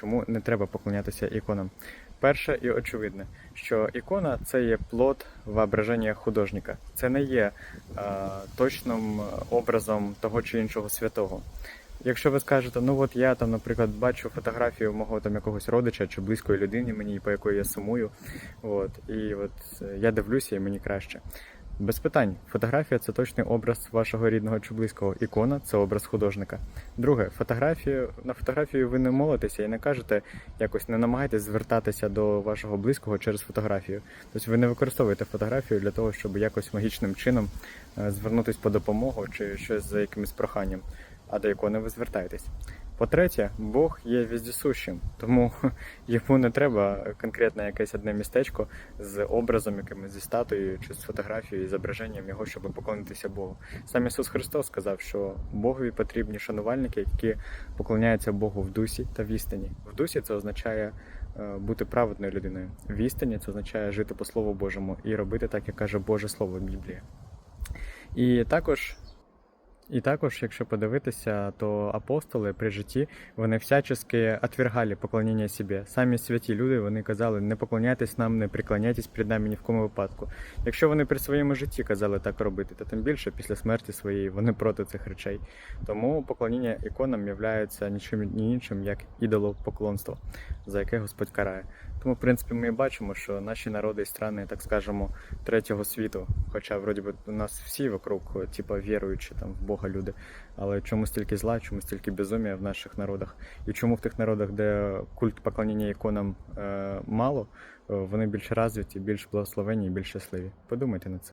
Чому не треба поклонятися іконам? Перше і очевидне, що ікона це є плод воображення художника. Це не є е, точним образом того чи іншого святого. Якщо ви скажете, ну от я там, наприклад, бачу фотографію мого там якогось родича чи близької людини мені, по якої я сумую, от, і от е, я дивлюся і мені краще. Без питань, фотографія це точний образ вашого рідного чи близького. Ікона це образ художника. Друге, фотографію на фотографію ви не молитеся і не кажете якось не намагайтесь звертатися до вашого близького через фотографію. Тобто ви не використовуєте фотографію для того, щоб якось магічним чином е, звернутися по допомогу чи щось за якимось проханням, а до ікони ви звертаєтесь. По-третє, Бог є віздісущим, тому йому не треба конкретне якесь одне містечко з образом, якимось зі статуєю чи з фотографією, зображенням його, щоб поклонитися Богу. Сам Ісус Христос сказав, що Богові потрібні шанувальники, які поклоняються Богу в дусі та в істині. В дусі це означає е, бути праведною людиною. В істині це означає жити по Слову Божому і робити так, як каже Боже Слово в Біблії. І також і також, якщо подивитися, то апостоли при житті вони всячески отвергали поклоніння собі. Самі святі люди вони казали, не поклоняйтесь нам, не приклоняйтесь перед нами ні в кому випадку. Якщо вони при своєму житті казали так робити, то тим більше після смерті своєї вони проти цих речей. Тому поклоніння іконам є нічим ні іншим, як ідолопоклонство, за яке Господь карає. Тому, в принципі, ми бачимо, що наші народи і страни, так скажемо, третього світу, хоча вроді би у нас всі вокруг, типа віруючі там в Бога люди, але чому стільки зла, чому стільки безумія в наших народах, і чому в тих народах, де культ поклоніння іконам е, мало, е, вони більш розвиті, більш благословенні і більш щасливі. Подумайте на цим.